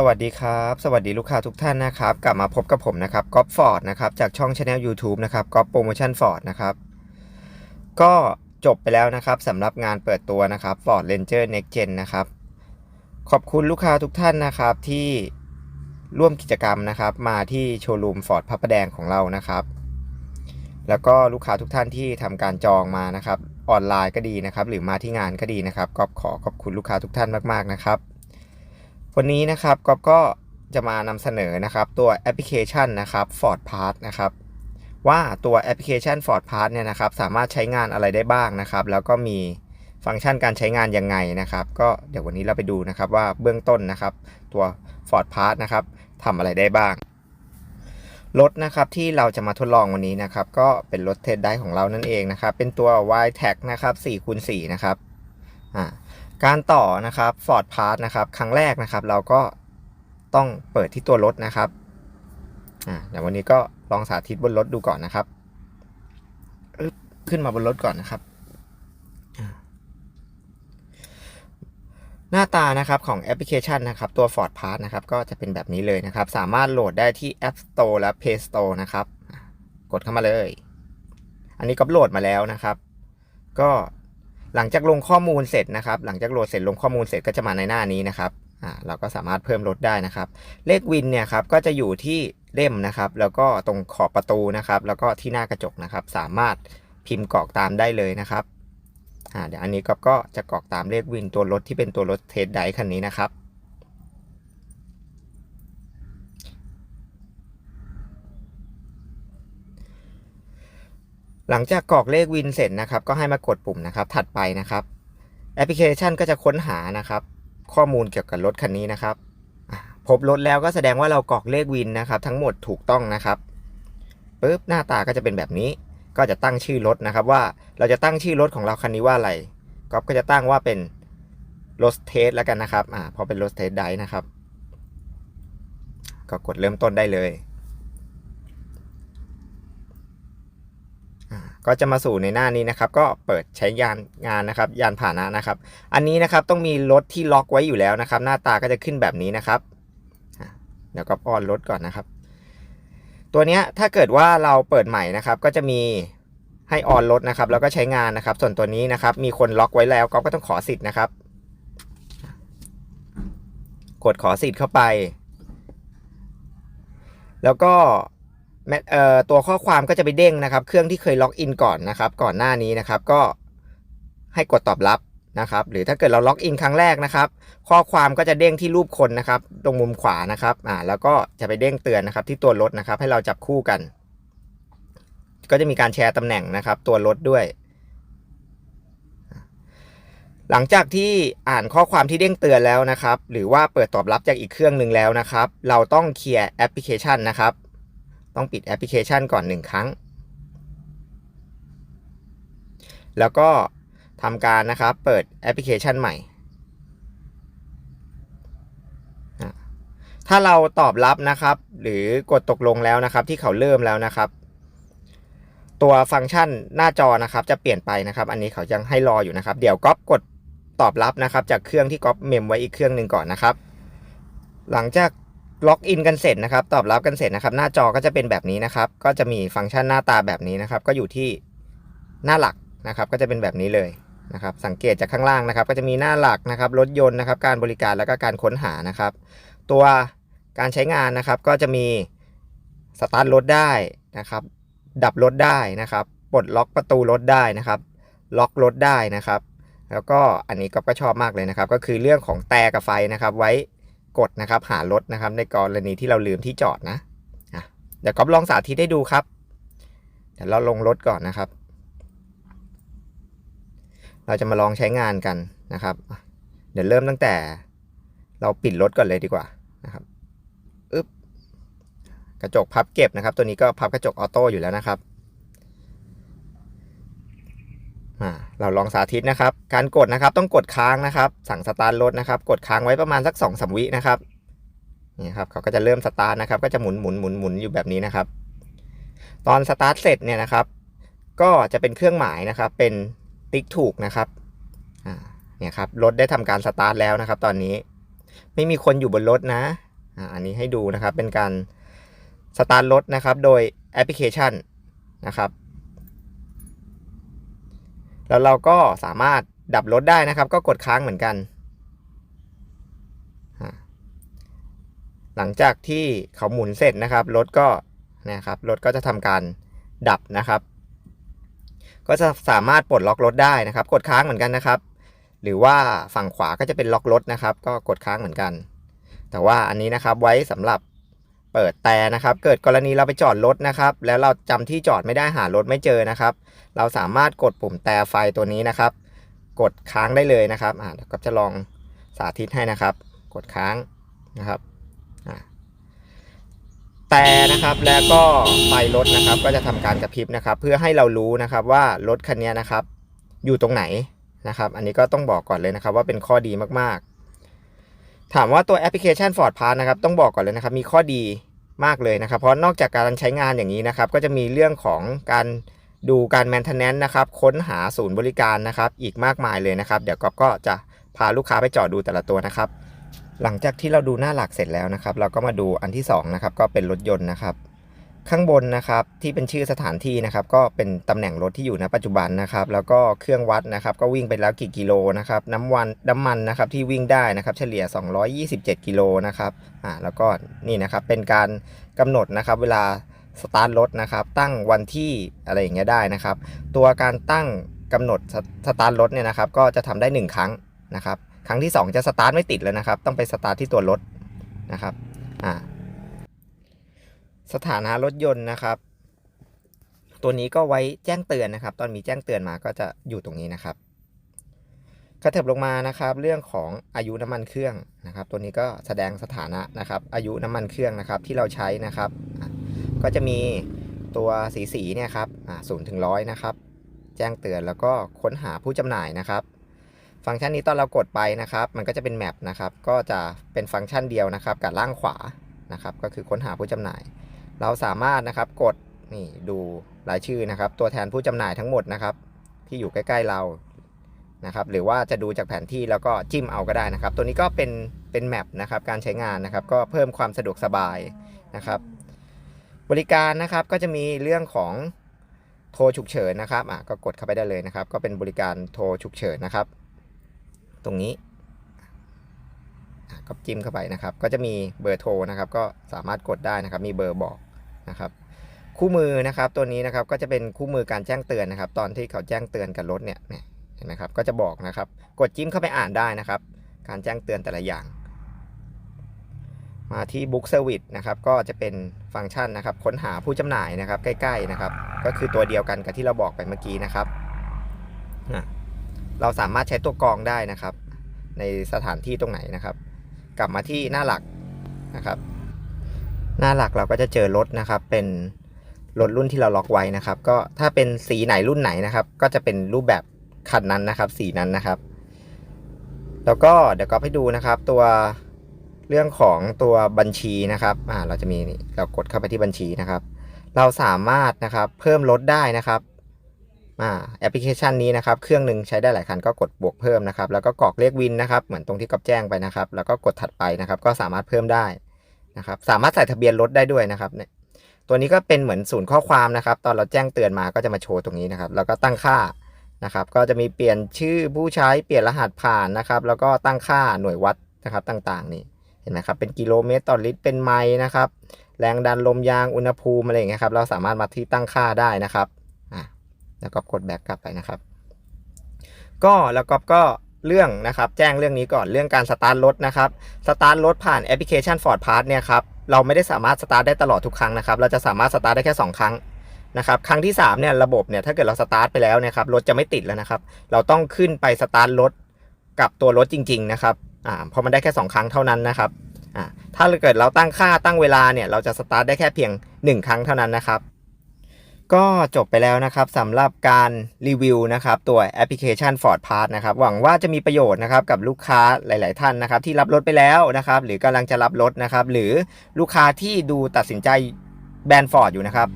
สวัสดีครับ สวัสดีลูกค้าทุกท่านนะครับ กลับมาพบกับผมนะครับก๊อฟฟอร์ดนะครับจากช่องช anel YouTube นะครับก๊อฟโปรโมชั่นฟอร์ดนะครับ ก็จบไปแล้วนะครับสำหรับงานเปิดตัวนะครับ Ford Ranger Next Gen นะครับ ขอบคุณลูกค้าทุกท่านนะครับที่ร่วมกิจกรรมนะครับ มาที่โชว์รูมฟอร์ดพระประแดงของเรานะครับ แล้วก็ลูกค้าทุกท่านที่ทำการจองมานะครับ ออนไลน์ก็ดีนะครับ หรือมาที่งานก็ดีนะครับก็ขอขอบคุณลูกค้าทุกท่านมาก ๆนะครับ วันนี้นะครับก๊อฟก็จะมานำเสนอนะครับตัวแอปพลิเคชันนะครับ Ford Pass นะครับว่าตัวแอปพลิเคชัน Ford Pass เนี่ยนะครับสามารถใช้งานอะไรได้บ้างนะครับ แล้วก็มีฟังก์ชันการใช้งานยังไงนะครับ ก็เดี๋ยววันนี้เราไปดูนะครับว่าเบื้องต้นนะครับ ตัว Ford Pass นะครับทำอะไรได้บ้าง รถนะครับที่เราจะมาทดลองวันนี้นะครับ ก็เป็นรถเทสได้ของเรานั่นเองนะครับ เป็นตัว y t a g นะครับ4คูณ4นะครับอ่า การต่อนะครับ Ford Pass นะครับ ครั้งแรกนะครับ เราก็ต้องเปิดที่ตัวรถนะครับอ่าเดี๋ยววันนี้ก็ลองสาธิตบนรถดูก่อนนะครับ ขึ้นมาบนรถก่อนนะครับ หน้าตานะครับของแอปพลิเคชันนะครับตัว Ford Pass นะครับ ก็จะเป็นแบบนี้เลยนะครับ สามารถโหลดได้ที่ App Store และ Play Store นะครับ กดเข้ามาเลย อันนี้ก็โหลดมาแล้วนะครับ ก็ หลังจากลงข้อมูลเสร็จนะครับ หลังจากโหลดเสร็จลงข้อมูลเสร็จก็จะมาในหน้านี้นะครับอ่าเราก็สามารถเพิ่มลดได้นะครับ เลขวินเนี่ยครับก็จะอยู่ที่เล่มนะครับ แล้วก็ตรงขอบประตูนะครับ แล้วก็ที่หน้ากระจกนะครับ สามารถพิมพ์กรอกตามได้เลยนะครับอ่าเดี๋ยวอันนี้ก็ก็จะกรอกตามเลขวินตัวรถที่เป็นตัวรถเทสไดคันนี้นะครับ หลังจากกรอกเลขวินเสร็จนะครับ ก็ให้มากดปุ่มนะครับ ถัดไปนะครับ แอปพลิเคชันก็จะค้นหานะครับ ข้อมูลเกี่ยวกับรถคันนี้นะครับพบรถแล้วก็แสดงว่าเรากรอกเลขวินนะครับ ทั้งหมดถูกต้องนะครับปุ๊บหน้าตาก็จะเป็นแบบนี้ ก็จะตั้งชื่อรถนะครับ ว่าเราจะตั้งชื่อรถของเราคันนี้ว่าอะไรก็จะตั้งว่าเป็นรถเทสแล้วกันนะครับอ่าพอเป็นรถเทสได้นะครับ ก็กดเริ่มต้นได้เลย ก็จะมาสู่ในหน้านี้นะครับ ก็เปิดใช้ยานงานนะครับ ยานผ่านะนะครับ อันนี้นะครับต้องมีรถที่ล็อกไว้อยู่แล้วนะครับ หน้าตาก็จะขึ้นแบบนี้นะครับเดี๋ยวก็ออนรถก่อนนะครับ ตัวเนี้ยถ้าเกิดว่าเราเปิดใหม่นะครับ ก็จะมีให้ออนรถนะครับ แล้วก็ใช้งานนะครับ ส่วนตัวนี้นะครับ มีคนล็อกไว้แล้วก็ต้องขอสิทธิ์นะครับ กดขอสิทธิ์เข้าไป แล้วก็ ตัวข้อความก็จะไปเด้งนะครับ เครื่องที่เคยล็อกอินก่อนนะครับ ก่อนหน้านี้นะครับ ก็ให้กดตอบรับนะครับ หรือถ้าเกิดเราล็อกอินครั้งแรกนะครับ ข้อความก็จะเด้งที่รูปคนนะครับ ตรงมุมขวานะครับ อ่า แล้วก็จะไปเด้งเตือนนะครับ ที่ตัวรถนะครับ ให้เราจับคู่กัน ก็จะมีการแชร์ตำแหน่งนะครับ ตัวรถด้วย หลังจากที่อ่านข้อความที่เด้งเตือนแล้วนะครับ หรือว่าเปิดตอบรับจากอีกเครื่องหนึ่งแล้วนะครับ เราต้องเคลียร์แอปพลิเคชันนะครับ ต้องปิดแอปพลิเคชันก่อน 1 ครั้ง แล้วก็ทำการนะครับ เปิดแอปพลิเคชันใหม่ ถ้าเราตอบรับนะครับ หรือกดตกลงแล้วนะครับ ที่เขาเริ่มแล้วนะครับ ตัวฟังก์ชันหน้าจอนะครับ จะเปลี่ยนไปนะครับ อันนี้เขายังให้รออยู่นะครับ เดี๋ยวก๊อปกดตอบรับนะครับ จากเครื่องที่ก๊อปเมมไว้อีกเครื่องหนึ่งก่อนนะครับ หลังจาก ล็อกอินกันเสร็จนะครับ ตอบรับกันเสร็จนะครับ หน้าจอก็จะเป็นแบบนี้นะครับ ก็จะมีฟังก์ชันหน้าตาแบบนี้นะครับ ก็อยู่ที่หน้าหลักนะครับ ก็จะเป็นแบบนี้เลยนะครับ สังเกตจากข้างล่างนะครับ ก็จะมีหน้าหลักนะครับ รถยนต์นะครับ การบริการแล้วก็การค้นหานะครับ ตัวการใช้งานนะครับ ก็จะมีสตาร์ทรถได้นะครับ ดับรถได้นะครับ ปลดล็อกประตูรถได้นะครับ ล็อกรถได้นะครับ แล้วก็อันนี้ก็ชอบมากเลยนะครับ ก็คือเรื่องของแต่กับไฟนะครับ ไว้ กดนะครับ หารถนะครับ ในกรณีที่เราลืมที่จอดนะเดี๋ยวก๊อฟลองสาธิตให้ดูครับ เดี๋ยวเราลงรถก่อนนะครับ เราจะมาลองใช้งานกันนะครับ เดี๋ยวเริ่มตั้งแต่ เราปิดรถก่อนเลยดีกว่านะครับอึ๊บกระจกพับเก็บนะครับ ตัวนี้ก็พับกระจกออโต้อยู่แล้วนะครับ อ่าเราลองสาธิตนะครับ การกดนะครับต้องกดค้างนะครับ สั่งสตาร์ทรถนะครับ กดค้างไว้ประมาณสัก2อสวินะครับนี่ครับเขาก็จะเริ่มสตาร์ทนะครับก็จะหมุนหมุนหมุนหมุนอยู่แบบนี้นะครับ ตอนสตาร์ทเสร็จเนี่ยนะครับ ก็จะเป็นเครื่องหมายนะครับ เป็นติ๊กถูกนะครับอ่าเนี่ยครับรถได้ทำการสตาร์ทแล้วนะครับ ตอนนี้ไม่มีคนอยู่บนรถนะอ่าอันนี้ให้ดูนะครับเป็นการสตาร์ทรถนะครับ โดยแอปพลิเคชันนะครับ แล้วเราก็สามารถดับรถได้นะครับ ก็กดค้างเหมือนกัน หลังจากที่เขาหมุนเสร็จนะครับรถก็นะครับรถก็จะทำการดับนะครับ ก็จะสามารถปลดล็อกรถได้นะครับ กดค้างเหมือนกันนะครับ หรือว่าฝั่งขวาก็จะเป็นล็อกรถนะครับ ก็กดค้างเหมือนกัน แต่ว่าอันนี้นะครับไว้สำหรับ เปิดแต่นะครับ เกิดกรณีเราไปจอดรถนะครับ แล้วเราจำที่จอดไม่ได้หารถไม่เจอนะครับ เราสามารถกดปุ่มแต่ไฟตัวนี้นะครับ กดค้างได้เลยนะครับอ่าเดี๋ยวก็จะลองสาธิตให้นะครับ กดค้างนะครับอ่าแต่นะครับแล้วก็ไฟรถนะครับก็จะทำการกระพริบนะครับ เพื่อให้เรารู้นะครับว่ารถคันนี้นะครับ อยู่ตรงไหนนะครับ อันนี้ก็ต้องบอกก่อนเลยนะครับ ว่าเป็นข้อดีมากๆ ถามว่าตัวแอปพลิเคชัน Ford Pass นะครับต้องบอกก่อนเลยนะครับมีข้อดีมากเลยนะครับ เพราะนอกจากการใช้งานอย่างนี้นะครับก็จะมีเรื่องของการดูการแมนเทนแนนนะครับค้นหาศูนย์บริการนะครับอีกมากมายเลยนะครับเดี๋ยวก๊อฟก็จะพาลูกค้าไปจอดดูแต่ละตัวนะครับ หลังจากที่เราดูหน้าหลักเสร็จแล้วนะครับ เราก็มาดูอันที่สองนะครับก็เป็นรถยนต์นะครับ ข้างบนนะครับที่เป็นชื่อสถานที่นะครับก็เป็นตำแหน่งรถที่อยู่ณปัจจุบันนะครับ แล้วก็เครื่องวัดนะครับ ก็วิ่งไปแล้วกี่กิโลนะครับน้ำวันน้ำมันนะครับที่วิ่งได้นะครับ เฉลี่ย 227 กิโลนะครับอ่าแล้วก็นี่นะครับเป็นการกำหนดนะครับเวลาสตาร์ทรถนะครับ ตั้งวันที่อะไรอย่างเงี้ยได้นะครับ ตัวการตั้งกำหนดสสตาร์ทรถเนี่ยนะครับ ก็จะทำได้ 1 ครั้งนะครับ ครั้งที่ 2 จะสตาร์ทไม่ติดแล้วนะครับ ต้องไปสตาร์ทที่ตัวรถนะครับอ่า สถานะรถยนต์นะครับ ตัวนี้ก็ไว้แจ้งเตือนนะครับ ตอนมีแจ้งเตือนมาก็จะอยู่ตรงนี้นะครับกระเถิบลงมานะครับ เรื่องของอายุน้ำมันเครื่องนะครับ ตัวนี้ก็แสดงสถานะนะครับ อายุน้ำมันเครื่องนะครับที่เราใช้นะครับ ก็จะมีตัวสีสีเนี่ยครับศูนย์ถึงร้อยนะครับ แจ้งเตือนแล้วก็ค้นหาผู้จำหน่ายนะครับ ฟังก์ชันนี้ตอนเรากดไปนะครับ มันก็จะเป็นแมปนะครับ ก็จะเป็นฟังก์ชันเดียวนะครับ กับล่างขวานะครับ ก็คือค้นหาผู้จำหน่าย เราสามารถนะครับกดนี่ดูรายชื่อนะครับ ตัวแทนผู้จำหน่ายทั้งหมดนะครับ ที่อยู่ใกล้ๆเรานะครับ หรือว่าจะดูจากแผนที่แล้วก็จิ้มเอาก็ได้นะครับ ตัวนี้ก็เป็นเป็นแมปนะครับ การใช้งานนะครับ ก็เพิ่มความสะดวกสบายนะครับ บริการนะครับก็จะมีเรื่องของโทรฉุกเฉินนะครับอะก็กดเข้าไปได้เลยนะครับ ก็เป็นบริการโทรฉุกเฉินนะครับ ตรงนี้ก็จิ้มเข้าไปนะครับ ก็จะมีเบอร์โทรนะครับ ก็สามารถกดได้นะครับ มีเบอร์บอก นะครับ คู่มือนะครับตัวนี้นะครับก็จะเป็นคู่มือการแจ้งเตือนนะครับ ตอนที่เขาแจ้งเตือนกับรถเนี่ยเนี่ยเห็นไหมครับก็จะบอกนะครับ กดจิ้มเข้าไปอ่านได้นะครับ การแจ้งเตือนแต่ละอย่าง มาที่ Book Service นะครับ ก็จะเป็นฟังก์ชันนะครับ ค้นหาผู้จำหน่ายนะครับ ใกล้ๆนะครับ ก็คือตัวเดียวกันกับที่เราบอกไปเมื่อกี้นะครับเราสามารถใช้ตัวกรองได้นะครับ ในสถานที่ตรงไหนนะครับ กลับมาที่หน้าหลักนะครับ หน้าหลักเราก็จะเจอรถนะครับ เป็นรถรุ่นที่เราล็อกไว้นะครับ ก็ถ้าเป็นสีไหนรุ่นไหนนะครับ ก็จะเป็นรูปแบบคันนั้นนะครับ สีนั้นนะครับ แล้วก็เดี๋ยวก็ให้ดูนะครับ ตัวเรื่องของตัวบัญชีนะครับอ่าเราจะมีเรากดเข้าไปที่บัญชีนะครับ เราสามารถนะครับเพิ่มลดได้นะครับอ่าแอปพลิเคชันนี้นะครับ เครื่องหนึ่งใช้ได้หลายคันก็กดบวกเพิ่มนะครับ แล้วก็กรอกเลขวินนะครับ เหมือนตรงที่ก๊อฟแจ้งไปนะครับ แล้วก็กดถัดไปนะครับ ก็สามารถเพิ่มได้ นะครับ สามารถใส่ทะเบียนรถได้ด้วยนะครับเนี่ยตัวนี้ก็เป็นเหมือนศูนย์ข้อความนะครับ ตอนเราแจ้งเตือนมาก็จะมาโชว์ตรงนี้นะครับ แล้วก็ตั้งค่านะครับ ก็จะมีเปลี่ยนชื่อผู้ใช้เปลี่ยนรหัสผ่านนะครับ แล้วก็ตั้งค่าหน่วยวัดนะครับต่างๆ นี่เห็นไหมครับเป็นกิโลเมตรต่อลิตรเป็นไมล์นะครับ แรงดันลมยางอุณหภูมิอะไรอย่างเงี้ยครับเราสามารถมาที่ตั้งค่าได้นะครับอะแล้วก็กดแบ็กกลับไปนะครับ ก็แล้วก็ก็ เรื่องนะครับแจ้งเรื่องนี้ก่อนเรื่องการสตาร์ทรถนะครับสตาร์ทรถผ่านแอปพลิเคชัน Ford Pass เนี่ยครับเราไม่ได้สามารถสตาร์ทได้ตลอดทุกครั้งนะครับเราจะสามารถสตาร์ทได้แค่ 2 ครั้งนะครับครั้งที่3เนี่ยระบบเนี่ยถ้าเกิดเราสตาร์ทไปแล้วนี่ยครับรถจะไม่ติดแล้วนะครับเราต้องขึ้นไปสตาร์ทรถกับตัวรถจริง ๆ นะครับอ่าพราะมันได้แค่ 2 ครั้งเท่านั้นนะครับอ่าถ้าเกิดเราตั้งค่าตั้งเวลาเนี่ยเราจะสตาร์ทได้แค่เพียง 1 ครั้งเท่านั้นนะครับ ก็จบไปแล้วนะครับสำหรับการรีวิวนะครับตัวแอปพลิเคชัน Ford Pass นะครับหวังว่าจะมีประโยชน์นะครับกับลูกค้าหลาย ๆ ท่านนะครับที่รับรถไปแล้วนะครับหรือกำลังจะรับรถนะครับหรือลูกค้าที่ดูตัดสินใจแบรนด์ Ford อยู่นะครับ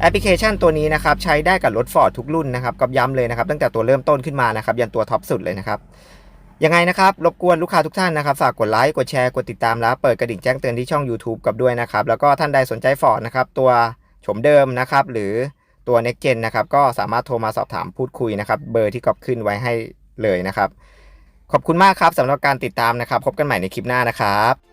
แอปพลิเคชันตัวนี้นะครับใช้ได้กับรถ Ford ทุกรุ่นนะครับก็ย้ำเลยนะครับตั้งแต่ตัวเริ่มต้นขึ้นมานะครับยันตัวท็อปสุดเลยนะครับยังไงนะครับรบกวนลูกค้าทุกท่านนะครับฝากกดไลค์กดแชร์กดติดตามแล้วเปิดกระดิ่งแจ้งเตือนที่ช่อง YouTube กับด้วยนะครับแล้วก็ท่านใดสนใจฟอร์ดนะครับตัว ชมเดิมนะครับ หรือตัว Next Gen นะครับ ก็สามารถโทรมาสอบถามพูดคุยนะครับ เบอร์ที่กอบขึ้นไว้ให้เลยนะครับ ขอบคุณมากครับสำหรับการติดตามนะครับ พบกันใหม่ในคลิปหน้านะครับ